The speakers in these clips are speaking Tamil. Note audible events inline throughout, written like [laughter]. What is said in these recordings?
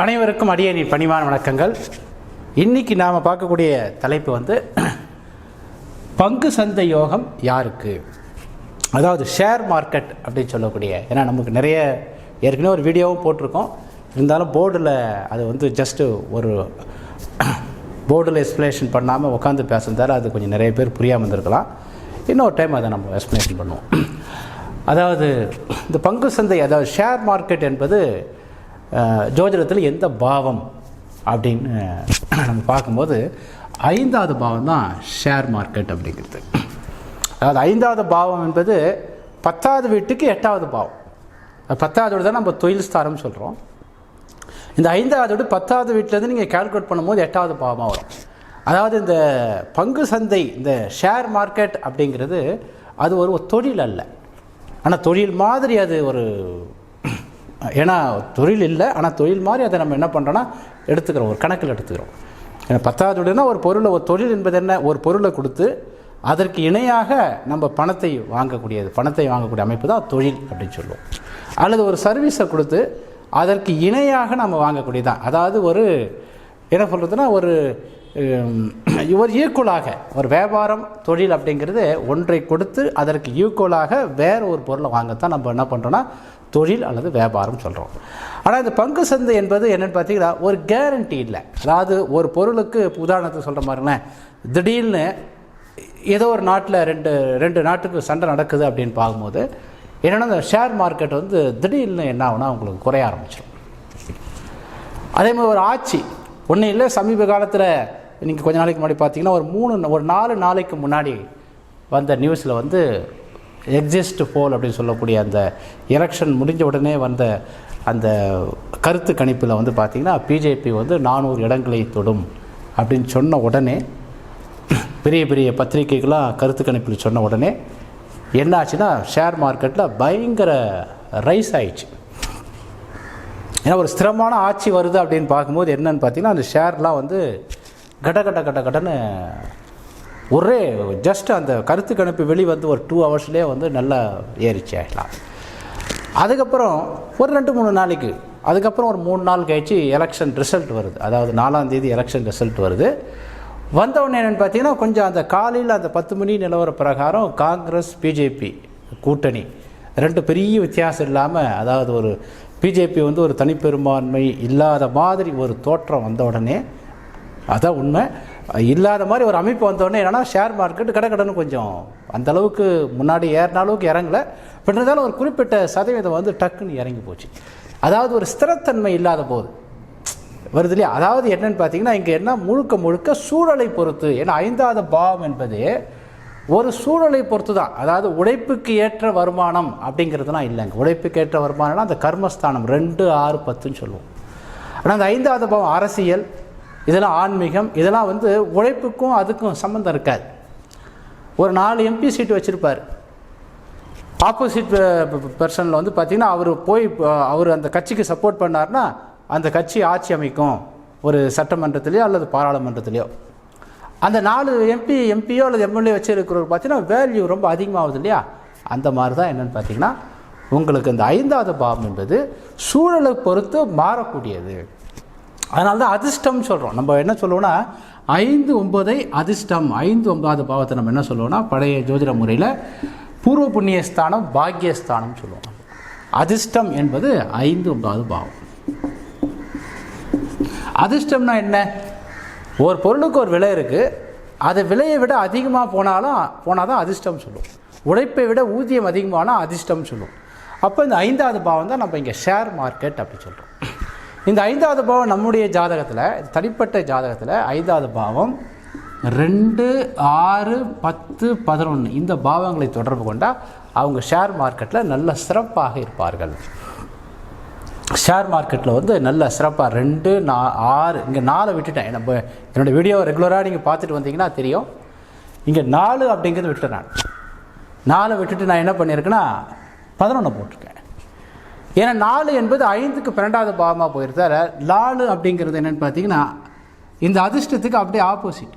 அனைவருக்கும் அடியணின் பணிவான வணக்கங்கள். இன்னைக்கு நாம் பார்க்கக்கூடிய தலைப்பு வந்து பங்கு சந்தை யோகம் யாருக்கு? அதாவது ஷேர் மார்க்கெட் அப்படின்னு சொல்லக்கூடிய ஏன்னா நமக்கு நிறைய ஏற்கனவே ஒரு வீடியோவும் போட்டிருக்கோம். இருந்தாலும் போர்டில் அது வந்து ஜஸ்ட்டு ஒரு போர்டில் எக்ஸ்ப்ளனேஷன் பண்ணாமல் உட்காந்து பேசுனதால அது கொஞ்சம் நிறைய பேர் புரியாமல் இருந்திருக்கலாம். இன்னொரு டைம் அதை நம்ம எக்ஸ்ப்ளனேஷன் பண்ணுவோம். அதாவது இந்த பங்கு சந்தை அதாவது ஷேர் மார்க்கெட் என்பது ஜோதிடத்தில் எந்த பாவம் அப்படின்னு நம்ம பார்க்கும்போது ஐந்தாவது பாவம் தான் ஷேர் மார்க்கெட் அப்படிங்கிறது. அதாவது ஐந்தாவது பாவம் என்பது பத்தாவது வீட்டுக்கு எட்டாவது பாவம். பத்தாவதோடு பத்தாவது வீடு தான் நம்ம தொழில் ஸ்தானம் சொல்கிறோம் இந்த ஐந்தாவது வீடு பத்தாவது வீட்டிலேருந்து நீங்கள் கால்குலேட் பண்ணும்போது எட்டாவது பாவமாக வரும். அதாவது இந்த பங்கு சந்தை இந்த ஷேர் மார்க்கெட் அப்படிங்கிறது அது ஒரு தொழில் அல்ல. ஆனால் தொழில் மாதிரி அது ஒரு ஏன்னா தொழில் இல்லை. ஆனால் தொழில் மாதிரி அதை நம்ம என்ன பண்ணுறோன்னா எடுத்துக்கிறோம். ஒரு கணக்கில் எடுத்துக்கிறோம். ஏன்னா பத்தாவது வீடுனா ஒரு பொருளை ஒரு தொழில் என்பது என்ன? ஒரு பொருளை கொடுத்து அதற்கு இணையாக நம்ம பணத்தை வாங்கக்கூடியது பணத்தை வாங்கக்கூடிய அமைப்பு தான் தொழில் அப்படின்னு சொல்லுவோம். அல்லது ஒரு சர்வீஸை கொடுத்து அதற்கு இணையாக நம்ம வாங்கக்கூடியதான் அதாவது ஒரு என்ன சொல்கிறதுனா ஒரு ஒரு ஈக்குவலாக ஒரு வியாபாரம் தொழில் அப்படிங்கிறது ஒன்றை கொடுத்து அதற்கு ஈக்குவலாக வேற ஒரு பொருளை வாங்கத்தான் நம்ம என்ன பண்ணுறோன்னா தொழில் அல்லது வியாபாரம் சொல்கிறோம் ஆனால் இந்த பங்கு சந்தை என்பது என்னென்னு பார்த்தீங்கன்னா ஒரு கேரண்டி இல்லை. அதாவது ஒரு பொருளுக்கு இப்ப உதாரணத்துக்கு சொல்கிற மாதிரிங்களேன். திடீர்னு ஏதோ ஒரு நாட்டில் ரெண்டு ரெண்டு நாட்டுக்கு சண்டை நடக்குது அப்படின்னு பார்க்கும்போது என்னென்னா இந்த ஷேர் மார்க்கெட் வந்து திடீர்னு என்ன ஆகுனா உங்களுக்கு குறைய ஆரம்பிச்சிடும் அதே மாதிரி ஒரு ஆட்சி. ஒன்றும் இல்லை சமீப காலத்தில் நீங்கள் கொஞ்ச நாளைக்கு முன்னாடி பார்த்தீங்கன்னா ஒரு மூணு ஒரு நாலு நாளைக்கு முன்னாடி வந்த நியூஸில் வந்து எக்ஸிஸ்ட் போல் அப்படின்னு சொல்லக்கூடிய அந்த எலெக்ஷன் முடிஞ்ச உடனே வந்த அந்த கருத்து கணிப்பில் வந்து பார்த்திங்கன்னா பிஜேபி வந்து நானூறு இடங்களை தொடும் அப்படின்னு சொன்ன உடனே பெரிய பெரிய பத்திரிகைகளாக கருத்து கணிப்பில் சொன்ன உடனே என்ன ஆச்சுன்னா ஷேர் மார்க்கெட்டில் பயங்கர ரைஸ் ஆயிடுச்சு. ஏன்னா ஒரு ஸ்திரமான ஆட்சி வருது அப்படின்னு பார்க்கும்போது என்னன்னு பார்த்தீங்கன்னா அந்த ஷேர்லாம் வந்து கட கட கட கடன்னு ஒரே ஜஸ்ட் அந்த கருத்து கணிப்பு வெளி வந்து ஒரு டூ ஹவர்ஸ்லேயே வந்து நல்லா ஏறிச்சு. ஆகலாம் அதுக்கப்புறம் ஒரு ரெண்டு மூணு நாளைக்கு அதுக்கப்புறம் ஒரு மூணு நாள் கழிச்சு எலெக்ஷன் ரிசல்ட் வருது. அதாவது நாலாம் தேதி எலெக்ஷன் ரிசல்ட் வருது. வந்தவுடனே என்னென்னு பார்த்தீங்கன்னா கொஞ்சம் அந்த காலையில் அந்த பத்து மணி நிலவர பிரகாரம் காங்கிரஸ் பிஜேபி கூட்டணி ரெண்டு பெரிய வித்தியாசம் இல்லாமல் அதாவது ஒரு பிஜேபி வந்து ஒரு தனிப்பெரும்பான்மை இல்லாத மாதிரி ஒரு தோற்றம் வந்த உடனே அதான் உண்மை. இல்லாத மாதிரி ஒரு அமைப்பு வந்தோடனே என்னென்னா ஷேர் மார்க்கெட் கடை கடன்னு கொஞ்சம் அந்தளவுக்கு முன்னாடி ஏறின அளவுக்கு இறங்கலை. பட் இருந்தாலும் ஒரு குறிப்பிட்ட சதவீதம் வந்து டக்குன்னு இறங்கி போச்சு. அதாவது ஒரு ஸ்திரத்தன்மை இல்லாத போது. வருது இல்லையா? அதாவது என்னன்னு பார்த்தீங்கன்னா இங்கே என்ன முழுக்க முழுக்க சூழலை பொறுத்து ஏன்னா ஐந்தாவது பாவம் என்பது ஒரு சூழலை பொறுத்து தான் அதாவது உழைப்புக்கு ஏற்ற வருமானம் அப்படிங்கிறதுலாம் இல்லைங்க. உழைப்புக்கு ஏற்ற வருமானம்னா அந்த கர்மஸ்தானம் ரெண்டு ஆறு பத்துன்னு சொல்லுவோம். ஆனால் அந்த ஐந்தாவது பாவம் அரசியல் இதெல்லாம் ஆன்மீகம் இதெல்லாம் வந்து உழைப்புக்கும் அதுக்கும் சம்மந்தம் இருக்காது. ஒரு நாலு எம்பி சீட்டு வச்சுருப்பார். ஆப்போசிட் பர்சனில் வந்து பார்த்திங்கன்னா அவர் போய் அவர் அந்த கட்சிக்கு சப்போர்ட் பண்ணார்னா அந்த கட்சி ஆட்சி அமைக்கும். ஒரு சட்டமன்றத்திலையோ அல்லது பாராளுமன்றத்திலையோ. அந்த நாலு எம்பி எம்பியோ அல்லது எம்எல்ஏ வச்சுருக்கிறவர் பார்த்தீங்கன்னா வேல்யூ ரொம்ப அதிகமாகுது இல்லையா? அந்த மாதிரி தான் என்னென்னு பார்த்தீங்கன்னா உங்களுக்கு இந்த ஐந்தாவது பாவம் என்பது சூழலை பொறுத்து மாறக்கூடியது. அதனால தான் அதிர்ஷ்டம் சொல்கிறோம் நம்ம என்ன சொல்லுவோம்னா ஐந்து ஒன்பதை அதிர்ஷ்டம் ஐந்து ஒன்பதாவது பாவத்தை நம்ம என்ன சொல்லுவோம்னா பழைய ஜோதிட முறையில் பூர்வ புண்ணிய ஸ்தானம் பாக்கியஸ்தானம் சொல்லுவோம். அதிர்ஷ்டம் என்பது ஐந்து ஒன்பதாவது பாவம். அதிர்ஷ்டம்னா என்ன? ஒரு பொருளுக்கு ஒரு விலை இருக்குது அது விலையை விட அதிகமாக போனாலும் போனால் தான் அதிர்ஷ்டம் சொல்லுவோம் உழைப்பை விட ஊதியம் அதிகமானால் அதிர்ஷ்டம் சொல்லுவோம் அப்போ இந்த ஐந்தாவது பாவம் தான் நம்ம இங்கே ஷேர் மார்க்கெட் அப்படி சொல்கிறோம் இந்த ஐந்தாவது பாவம் நம்முடைய ஜாதகத்தில் தனிப்பட்ட ஜாதகத்தில் ஐந்தாவது பாவம் ரெண்டு ஆறு பத்து பதினொன்று இந்த பாவங்களை தொடர்பு கொண்டால் அவங்க ஷேர் மார்க்கெட்டில் நல்ல சிறப்பாக இருப்பார்கள். ஷேர் மார்க்கெட்டில் வந்து நல்ல சிறப்பாக ரெண்டு நா ஆறு இங்கே நாலு விட்டுட்டேன். நம்ம என்னோடய வீடியோ ரெகுலராக நீங்கள் பார்த்துட்டு வந்தீங்கன்னா தெரியும். இங்கே நாலு அப்படிங்கிறது விட்டுட்டேன் நான். நாலு விட்டுட்டு நான் என்ன பண்ணியிருக்கேன்னா பதினொன்று போட்டிருக்கேன். ஏன்னா நாலு என்பது ஐந்துக்கு பன்னெண்டாவது பாவமாக போயிருந்தார லாலு அப்படிங்கிறது என்னென்னு பார்த்தீங்கன்னா இந்த அதிர்ஷ்டத்துக்கு அப்படியே ஆப்போசிட்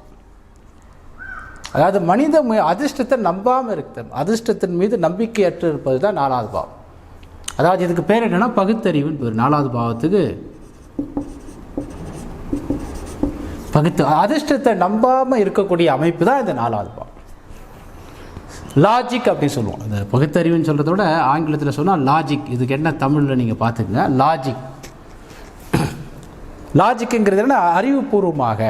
அதாவது மனித மு- அதிர்ஷ்டத்தை நம்பாமல் இருக்குது அதிர்ஷ்டத்தின் மீது நம்பிக்கையற்று இருப்பது தான் நாலாவது பாவம். அதாவது இதுக்கு பேர் என்னென்னா பகுத்தறிவுன்னு பேர். நாலாவது பாவத்துக்கு பகுத்து அதிர்ஷ்டத்தை நம்பாமல் இருக்கக்கூடிய அமைப்பு தான் இந்த நாலாவது பாவம். லாஜிக் அப்படின்னு சொல்லுவோம். இந்த பகுத்தறிவுன்னு சொல்கிறத விட ஆங்கிலத்தில் சொன்னால் லாஜிக் இதுக்கு என்ன தமிழில் நீங்கள் பார்த்துக்கங்க? லாஜிக் லாஜிக்குங்கிறது [coughs] என்ன அறிவுபூர்வமாக.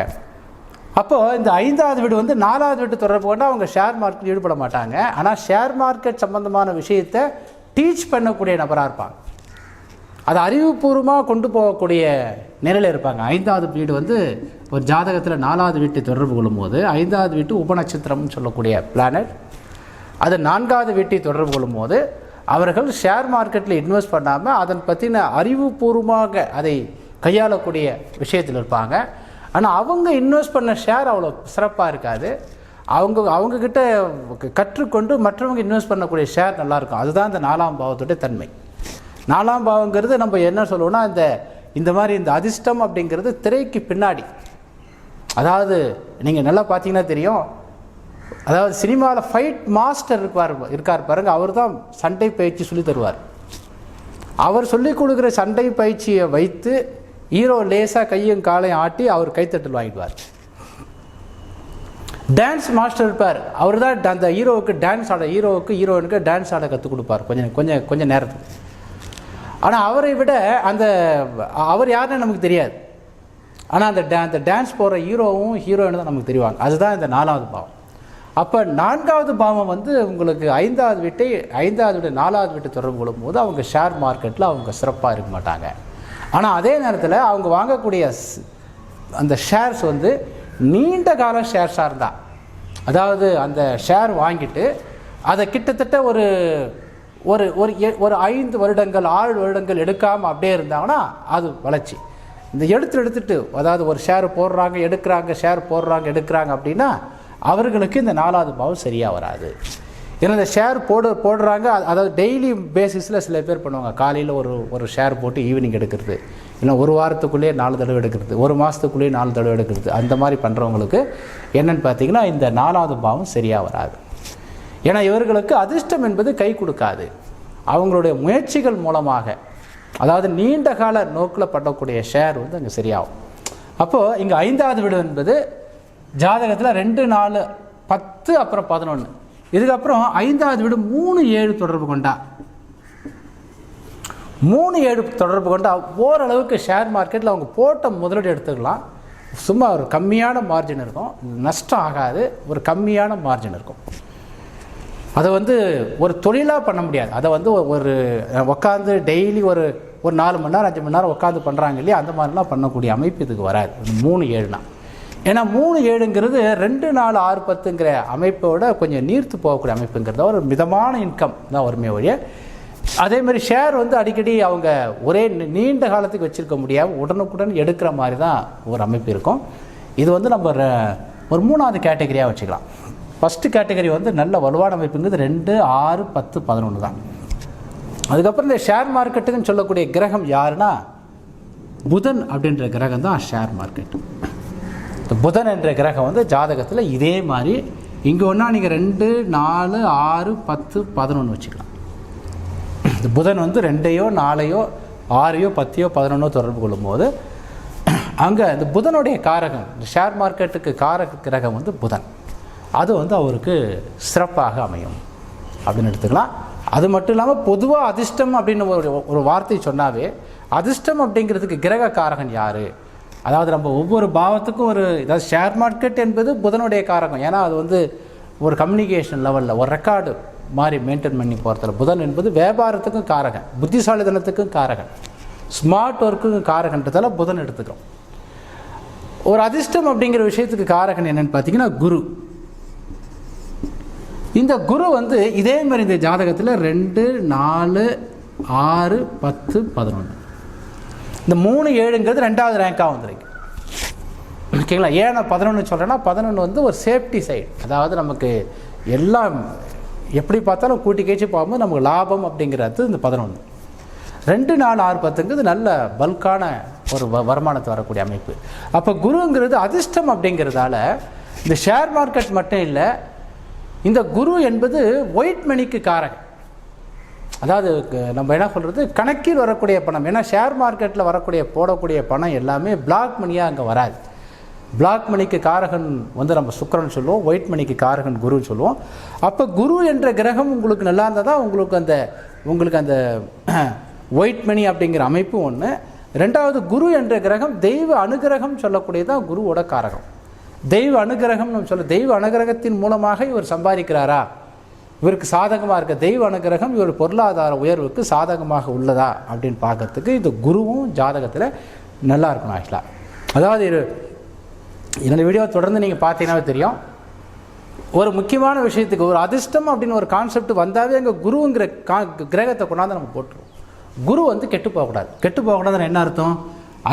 அப்போது இந்த ஐந்தாவது வீடு வந்து நாலாவது வீட்டு தொடர்பு கொண்டு அவங்க ஷேர் மார்க்கெட் ஈடுபட மாட்டாங்க. ஆனால் ஷேர் மார்க்கெட் சம்பந்தமான விஷயத்தை டீச் பண்ணக்கூடிய நபராக இருப்பாங்க. அது அறிவுபூர்வமாக கொண்டு போகக்கூடிய நிலையில் இருப்பாங்க. ஐந்தாவது வீடு வந்து ஒரு ஜாதகத்தில் நாலாவது வீட்டை தொடர்பு கொள்ளும்போது ஐந்தாவது வீட்டு உபநட்சத்திரம்னு சொல்லக்கூடிய பிளானட் அது நான்காவது வீட்டை தொடர்பு கொள்ளும்போது அவர்கள் ஷேர் மார்க்கெட்டில் இன்வெஸ்ட் பண்ணாமல் அதன் பற்றின அறிவுபூர்வமாக அதை கையாளக்கூடிய விஷயத்தில் இருப்பாங்க. ஆனால் அவங்க இன்வெஸ்ட் பண்ண ஷேர் அவ்வளோ சிறப்பாக இருக்காது. அவங்க அவங்கக்கிட்ட கற்றுக்கொண்டு மற்றவங்க இன்வெஸ்ட் பண்ணக்கூடிய ஷேர் நல்லாயிருக்கும் அதுதான் இந்த நாலாம் பாவத்துடைய தன்மை. நாலாம் பாவங்கிறது நம்ம என்ன சொல்லுவோம்னா இந்த இந்த மாதிரி இந்த அதிர்ஷ்டம் அப்படிங்கிறது திரைக்கு பின்னாடி. அதாவது நீங்கள் நல்லா பார்த்தீங்கன்னா தெரியும் அதாவது சினிமாவில் ஃபைட் மாஸ்டர் இருப்பார் இருக்கார் பாருங்க அவர் தான் சண்டை பயிற்சி சொல்லி தருவார். அவர் சொல்லி கொடுக்குற சண்டை பயிற்சியை வைத்து ஹீரோ லேசாக கையும் காலையும் ஆட்டி அவர் கைத்தட்டல் வாங்கிடுவார். டான்ஸ் மாஸ்டர் இருப்பார். அவர் தான் அந்த ஹீரோவுக்கு டான்ஸ் ஆட ஹீரோவுக்கு ஹீரோயினுக்கு டான்ஸ் ஆட கற்றுக் கொடுப்பார். கொஞ்சம் கொஞ்சம் கொஞ்சம் நேரத்துக்கு. ஆனால் அவரை விட அந்த அவர் யாருன்னு நமக்கு தெரியாது. ஆனால் அந்த டே அந்த டான்ஸ் போகிற ஹீரோவும் ஹீரோயினும் தான் நமக்கு தெரிவாங்க. அதுதான் இந்த நாலாவது பாவம். அப்போ நான்காவது பாவம் வந்து உங்களுக்கு ஐந்தாவது வீட்டை ஐந்தாவது வீட்டு நாலாவது வீட்டை தொடர்பு கொள்ளும்போது அவங்க ஷேர் மார்க்கெட்டில் அவங்க சிறப்பாக இருக்க மாட்டாங்க. ஆனால் அதே நேரத்தில் அவங்க வாங்கக்கூடிய அந்த ஷேர்ஸ் வந்து நீண்ட கால ஷேர்ஸாக இருந்தால் அதாவது அந்த ஷேர் வாங்கிட்டு அதை கிட்டத்தட்ட ஒரு ஒரு ஒரு ஒரு ஐந்து வருடங்கள் ஆறு வருடங்கள் எடுக்காமல் அப்படியே இருந்தாங்கன்னா அது வளர்ச்சி. இந்த எடுத்து எடுத்துட்டு அதாவது ஒரு ஷேர் போடுறாங்க எடுக்கிறாங்க ஷேர் போடுறாங்க எடுக்கிறாங்க அப்படின்னா அவர்களுக்கு இந்த நாலாவது பாவம் சரியாக வராது. ஏன்னா இந்த ஷேர் போடு போடுறாங்க. அதாவது டெய்லி பேசிஸில் சில பேர் பண்ணுவாங்க. காலையில் ஒரு ஒரு ஷேர் போட்டு ஈவினிங் எடுக்கிறது. இல்லை ஒரு வாரத்துக்குள்ளேயே நாலு தடவை எடுக்கிறது. ஒரு மாதத்துக்குள்ளேயே நாலு தடவை எடுக்கிறது. அந்த மாதிரி பண்ணுறவங்களுக்கு என்னென்னு பார்த்தீங்கன்னா இந்த நாலாவது பாவம் சரியாக வராது. ஏன்னா இவர்களுக்கு அதிர்ஷ்டம் என்பது கை கொடுக்காது. அவங்களுடைய முயற்சிகள் மூலமாக. அதாவது நீண்ட கால நோக்கில் பண்ணக்கூடிய ஷேர் வந்து அங்கே சரியாகும். அப்போது இங்கே ஐந்தாவது வீடு என்பது ஜாதகத்தில் ரெண்டு நாலு பத்து அப்புறம் பதினொன்று இதுக்கப்புறம் ஐந்தாவது வீடு மூணு ஏழு தொடர்பு கொண்டா. மூணு ஏழு தொடர்பு கொண்டா ஓரளவுக்கு ஷேர் மார்க்கெட்டில் அவங்க போட்ட முதலீடு எடுத்துக்கலாம். சும்மா ஒரு கம்மியான மார்ஜின் இருக்கும். நஷ்டம் ஆகாது. ஒரு கம்மியான மார்ஜின் இருக்கும். அதை வந்து ஒரு தொழிலாக பண்ண முடியாது. அதை வந்து ஒரு- உட்காந்து டெய்லி ஒரு ஒரு நாலு மணி நேரம் அஞ்சு மணி நேரம் உட்காந்து பண்ணுறாங்க இல்லையா? அந்த மாதிரிலாம் பண்ணக்கூடிய அமைப்பு இதுக்கு வராது. மூணு ஏழுனா. ஏன்னா மூணு ஏழுங்கிறது ரெண்டு நாலு ஆறு பத்துங்கிற அமைப்போட கொஞ்சம் நீர்த்து போகக்கூடிய அமைப்புங்கிறத ஒரு மிதமான இன்கம் தான் வருமே ஒழிய. அதே மாதிரி ஷேர் வந்து அடிக்கடி அவங்க ஒரே நீண்ட காலத்துக்கு வச்சுருக்க முடியாமல் உடனுக்குடன் எடுக்கிற மாதிரி தான் ஒரு அமைப்பு இருக்கும். இது வந்து நம்ம ர- ஒரு மூணாவது கேட்டகரியாக வச்சுக்கலாம். ஃபஸ்ட்டு கேட்டகரி வந்து நல்ல வலுவான அமைப்புங்கிறது ரெண்டு ஆறு பத்து பதினொன்று தான். அதுக்கப்புறம் இந்த ஷேர் மார்க்கெட்டுக்குன்னு சொல்லக்கூடிய கிரகம் யாருன்னா புதன் அப்படின்ற கிரகம் தான் ஷேர் மார்க்கெட்டு இந்த புதன் என்ற கிரகம் வந்து ஜாதகத்தில் இதே மாதிரி இங்கே ஒன்றா நீங்கள் ரெண்டு நாலு ஆறு பத்து பதினொன்று வச்சுக்கலாம். இந்த புதன் வந்து ரெண்டையோ நாலையோ ஆறையோ பத்தையோ பதினொன்னோ தொடர்பு கொள்ளும்போது அங்கே இந்த புதனுடைய காரகம் இந்த ஷேர் மார்க்கெட்டுக்கு காரக கிரகம் வந்து புதன். அது வந்து அவருக்கு சிறப்பாக அமையும். அப்படின்னு எடுத்துக்கலாம். அது மட்டும் இல்லாமல் பொதுவாக அதிர்ஷ்டம் அப்படின்னு ஒரு ஒரு வார்த்தை சொன்னாவே அதிர்ஷ்டம் அப்படிங்கிறதுக்கு கிரக காரகன் யார்? அதாவது நம்ம ஒவ்வொரு பாவத்துக்கும் ஒரு அதாவது ஷேர் மார்க்கெட் என்பது புதனுடைய காரகம். ஏன்னா அது வந்து ஒரு கம்யூனிகேஷன் லெவலில் ஒரு ரெக்கார்டு மாதிரி மெயின்டைன் பண்ணி போகிறதுல புதன் என்பது வியாபாரத்துக்கும் காரகன் புத்திசாலிதனத்துக்கும் காரகன் ஸ்மார்ட் ஒர்க்குக்கும் காரகன்றதால புதன் எடுத்துக்கிறோம். ஒரு அதிர்ஷ்டம் அப்படிங்கிற விஷயத்துக்கு காரகன் என்னென்னு பார்த்தீங்கன்னா குரு. இந்த குரு வந்து இதே மாதிரி இந்த ஜாதகத்தில் ரெண்டு நாலு ஆறு பத்து பதினொன்று இந்த மூணு ஏழுங்கிறது ரெண்டாவது ரேங்காக வந்துருக்கு. ஓகேங்களா? ஏன் நான் பதினொன்று சொல்கிறேன்னா பதினொன்று வந்து ஒரு சேஃப்டி சைடு அதாவது நமக்கு எல்லாம் எப்படி பார்த்தாலும் கூட்டி கேச்சு பார்க்கும்போது நமக்கு லாபம் அப்படிங்கிறது இந்த பதினொன்று ரெண்டு நாலு ஆறு பத்துங்கிறது நல்ல பல்கான ஒரு வ- வருமானத்தை வரக்கூடிய அமைப்பு. அப்போ குருங்கிறது அதிர்ஷ்டம் அப்படிங்கிறதால இந்த ஷேர் மார்க்கெட் மட்டும் இல்லை இந்த குரு என்பது ஒயிட் மணிக்கு காரகம் அதாவது நம்ம என்ன சொல்கிறது கணக்கில் வரக்கூடிய பணம். ஏன்னா ஷேர் மார்க்கெட்டில் வரக்கூடிய போடக்கூடிய பணம் எல்லாமே பிளாக் மணியாக அங்கே வராது. பிளாக் மணிக்கு காரகன் வந்து நம்ம சுக்கிரன் சொல்லுவோம். ஒயிட் மணிக்கு காரகன் குருன்னு சொல்லுவோம். அப்போ குரு என்ற கிரகம் உங்களுக்கு நல்லா இருந்தால் தான் உங்களுக்கு அந்த உங்களுக்கு அந்த [clears throat] ஒயிட் மணி அப்படிங்கிற அமைப்பு ஒன்று ரெண்டாவது குரு என்ற கிரகம் தெய்வ அனுகிரகம் சொல்லக்கூடியதான் குருவோட காரகம். தெய்வ அனுகிரகம் நம்ம சொல்ல தெய்வ அனுகிரகத்தின் மூலமாக இவர் சம்பாதிக்கிறாரா? இவருக்கு சாதகமாக இருக்க தெய்வ அனுகிரகம் இவர் பொருளாதார உயர்வுக்கு சாதகமாக உள்ளதா அப்படின்னு பார்க்கறதுக்கு இந்த குருவும் ஜாதகத்தில் நல்லா இருக்கணும் ஆக்சுவலாக அதாவது இது என்னோட வீடியோ தொடர்ந்து நீங்கள் பார்த்தீங்கன்னா தெரியும். ஒரு முக்கியமான விஷயத்துக்கு ஒரு அதிர்ஷ்டம் அப்படின்னு ஒரு கான்செப்ட் வந்தாவே அங்கே குருங்கிற கா கிரகத்தை கொண்டாந்து நம்ம போட்டுருவோம். குரு வந்து கெட்டு போகக்கூடாது. கெட்டு போகக்கூடாதுன்னு என்ன அர்த்தம்?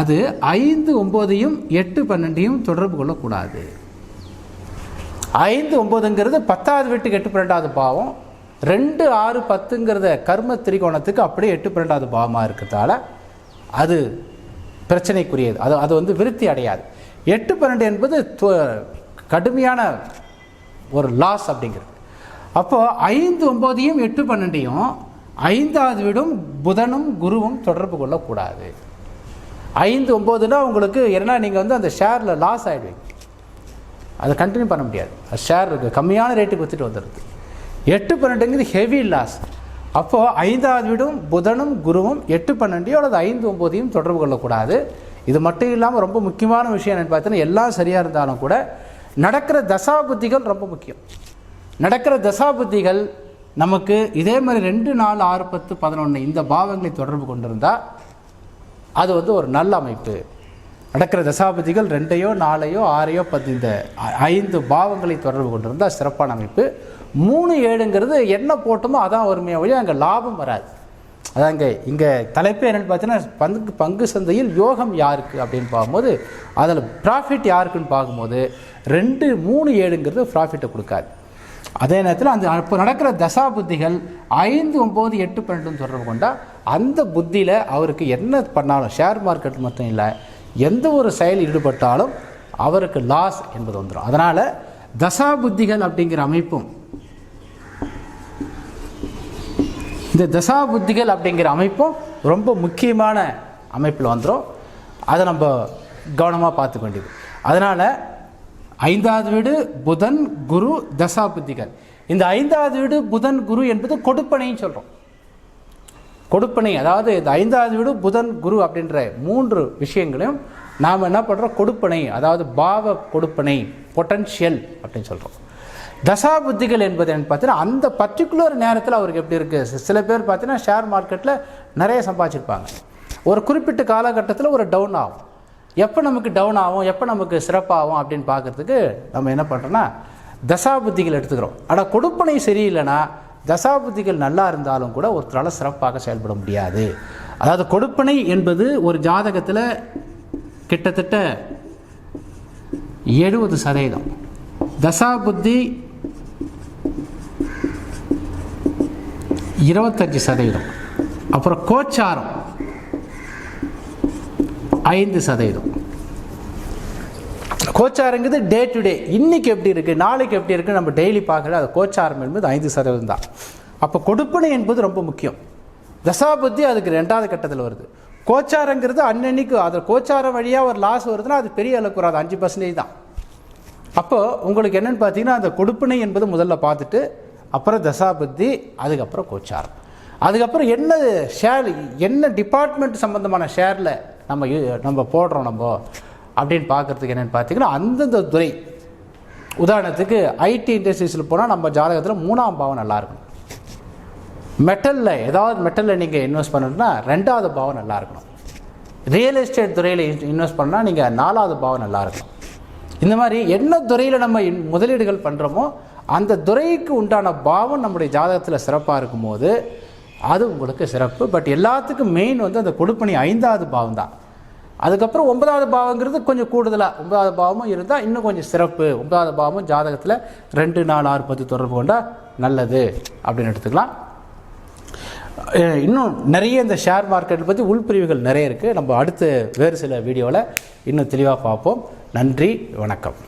அது ஐந்து ஒம்போதையும் எட்டு பன்னெண்டையும் தொடர்பு கொள்ளக்கூடாது. ஐந்து ஒம்பதுங்கிறது பத்தாவது வீட்டுக்கு எட்டு பன்னெண்டாவது பாவம். ரெண்டு ஆறு பத்துங்கிறத கர்ம திரிகோணத்துக்கு அப்படியே எட்டு பன்னெண்டாவது பாவமாக இருக்கிறதால அது பிரச்சனைக்குரியது. அது அது வந்து விருத்தி அடையாது. எட்டு பன்னெண்டு என்பது கடுமையான ஒரு லாஸ் அப்படிங்கிறது. அப்போது ஐந்து ஒம்போதையும் எட்டு பன்னெண்டையும் ஐந்தாவது வீடும் புதனும் குருவும் தொடர்பு கொள்ளக்கூடாது. ஐந்து ஒம்போதுனா உங்களுக்கு ஏன்னா நீங்கள் வந்து அந்த ஷேரில் லாஸ் ஆகிடுவீங்க அதை கண்டினியூ பண்ண முடியாது. அது ஷேர் இருக்குது கம்மியான ரேட்டுக்கு விற்றுட்டு வந்துடுது. எட்டு பன்னெண்டுங்கிறது ஹெவி லாஸ் அப்போது ஐந்தாவது வீடும் புதனும் குருவும் எட்டு பன்னெண்டையும் அல்லது ஐந்து ஒம்போதையும் தொடர்பு கொள்ளக்கூடாது. இது மட்டும் இல்லாமல் ரொம்ப முக்கியமான விஷயம் என்னென்னு பார்த்தீங்கன்னா எல்லாம் சரியாக இருந்தாலும் கூட நடக்கிற தசா புத்திகள் ரொம்ப முக்கியம். நடக்கிற தசா புத்திகள் நமக்கு இதே மாதிரி ரெண்டு நாலு ஆறு பத்து பதினொன்று இந்த பாவங்களை தொடர்பு கொண்டிருந்தால் அது வந்து ஒரு நல்ல அமைப்பு. நடக்கிற தசாபதிகள் ரெண்டையோ நாலையோ ஆறையோ பத்து இந்த ஐந்து பாவங்களை தொடர்பு கொண்டிருந்தால் சிறப்பான அமைப்பு. மூணு ஏழுங்கிறது என்ன போட்டோமோ அதான் ஒருமையாக வழி அங்கே லாபம் வராது. அதாங்க இங்கே தலைப்பே என்னென்னு பார்த்தீங்கன்னா பங்கு பங்கு சந்தையில் யோகம் யாருக்கு அப்படின்னு பார்க்கும்போது அதில் ப்ராஃபிட் யாருக்குன்னு பார்க்கும்போது ரெண்டு மூணு ஏழுங்கிறது ப்ராஃபிட்டை கொடுக்காது. அதே நேரத்தில் அந்த அப்போ நடக்கிற தசா புத்திகள் ஐந்து ஒம்பது எட்டு பன்னெண்டுன்னு தொடர்பு கொண்டால் அந்த புத்தியில் அவருக்கு என்ன பண்ணாலும் ஷேர் மார்க்கெட் மட்டும் இல்லை எந்த ஒரு செயல் ஈடுபட்டாலும் அவருக்கு லாஸ் என்பது வந்துடும் அதனால் தசா புத்திகள் அப்படிங்கிற அமைப்பும் இந்த தசா புத்திகள் அப்படிங்கிற அமைப்பும் ரொம்ப முக்கியமான அமைப்பில் வந்துடும் அதை நம்ம கவனமாக பார்த்துக்க வேண்டியது. அதனால் ஐந்தாவது வீடு புதன் குரு தசா புத்திகள் இந்த ஐந்தாவது வீடு புதன் குரு என்பது கொடுப்பனைன்னு சொல்கிறோம் கொடுப்பனை அதாவது இந்த ஐந்தாவது வீடு புதன் குரு அப்படின்ற மூன்று விஷயங்களையும் நாம் என்ன பண்ணுறோம் கொடுப்பனை அதாவது பாவ கொடுப்பனை பொட்டன்ஷியல் அப்படின்னு சொல்கிறோம் தசா புத்திகள் என்பது என்ன பார்த்தீங்கன்னா அந்த பர்டிகுலர் நேரத்தில் அவருக்கு எப்படி இருக்குது சில பேர் பார்த்தீங்கன்னா ஷேர் மார்க்கெட்டில் நிறைய சம்பாதிச்சிருப்பாங்க. ஒரு குறிப்பிட்ட காலகட்டத்தில் ஒரு டவுன் ஆகும். எப்போ நமக்கு டவுன் ஆகும்? எப்போ நமக்கு சிறப்பாகும் அப்படின்னு பார்க்கறதுக்கு நம்ம என்ன பண்ணுறோன்னா தசா புத்திகள் எடுத்துக்கிறோம். ஆனால் கொடுப்பனை சரியில்லைன்னா தசாபுத்திகள் நல்லா இருந்தாலும் கூட ஒருத்தரால் சிறப்பாக செயல்பட முடியாது. அதாவது கொடுப்பனை என்பது ஒரு ஜாதகத்தில் கிட்டத்தட்ட எழுபது சதவீதம். தசாபுத்தி இருபத்தஞ்சு சதவீதம். அப்புறம் கோச்சாரம் ஐந்து சதவீதம். கோச்சாரங்கிறது டே டு டே இன்னைக்கு எப்படி இருக்குது நாளைக்கு எப்படி இருக்குது நம்ம டெய்லி பார்க்கல அது கோச்சாரம் என்பது ஐந்து சதவீதம் தான். அப்போ கொடுப்பனை என்பது ரொம்ப முக்கியம். தசாபுத்தி அதுக்கு ரெண்டாவது கட்டத்தில் வருது. கோச்சாரங்கிறது அன்னன்னைக்கு அது கோச்சாரம் வழியாக ஒரு லாஸ் வருதுன்னா அது பெரிய அளவுக்கு வராது அஞ்சு பர்சன்டேஜ் தான். அப்போது உங்களுக்கு என்னென்னு பார்த்தீங்கன்னா அந்த கொடுப்பனை என்பது முதல்ல பார்த்துட்டு அப்புறம் தசாபுத்தி அதுக்கப்புறம் கோச்சாரம். அதுக்கப்புறம் என்ன ஷேர் என்ன டிபார்ட்மெண்ட் சம்மந்தமான ஷேரில் நம்ம யூ- நம்ம போடுறோம் நம்ம? அப்படின்னு பார்க்குறதுக்கு என்னென்னு பார்த்தீங்கன்னா அந்தந்த துறை. உதாரணத்துக்கு ஐடி இண்டஸ்ட்ரீஸில் போனால் நம்ம ஜாதகத்தில் மூணாம் பாவம் நல்லா இருக்கணும். மெட்டலில் ஏதாவது மெட்டலில் நீங்கள் இன்வெஸ்ட் பண்ணணும்னா ரெண்டாவது பாவம் நல்லா இருக்கணும். ரியல் எஸ்டேட் துறையில் இன்வெஸ்ட் பண்ணால் நீங்கள் நாலாவது பாவம் நல்லா இருக்கணும். இந்த மாதிரி என்ன துறையில் நம்ம இன்- முதலீடுகள் பண்ணுறோமோ அந்த துறைக்கு உண்டான பாவம் நம்முடைய ஜாதகத்தில் சிறப்பாக இருக்கும்போது அது உங்களுக்கு சிறப்பு. பட் எல்லாத்துக்கும் மெயின் வந்து அந்த கொடுப்பணி ஐந்தாவது பாவம் தான். அதுக்கப்புறம் ஒன்பதாவது பாவங்கிறது கொஞ்சம் கூடுதலாக ஒன்பதாவது பாவமும் இருந்தால் இன்னும் கொஞ்சம் சிறப்பு. ஒன்பதாவது பாவமும் ஜாதகத்தில் ரெண்டு நாலு ஆறு பத்து தொடர்பு கொண்டால் நல்லது. அப்படின்னு எடுத்துக்கலாம். இன்னும் நிறைய இந்த ஷேர் மார்க்கெட்டை பற்றி உள்பிரிவுகள் நிறைய இருக்குது நம்ம அடுத்து வேறு சில வீடியோவில் இன்னும் தெளிவாக பார்ப்போம். நன்றி வணக்கம்.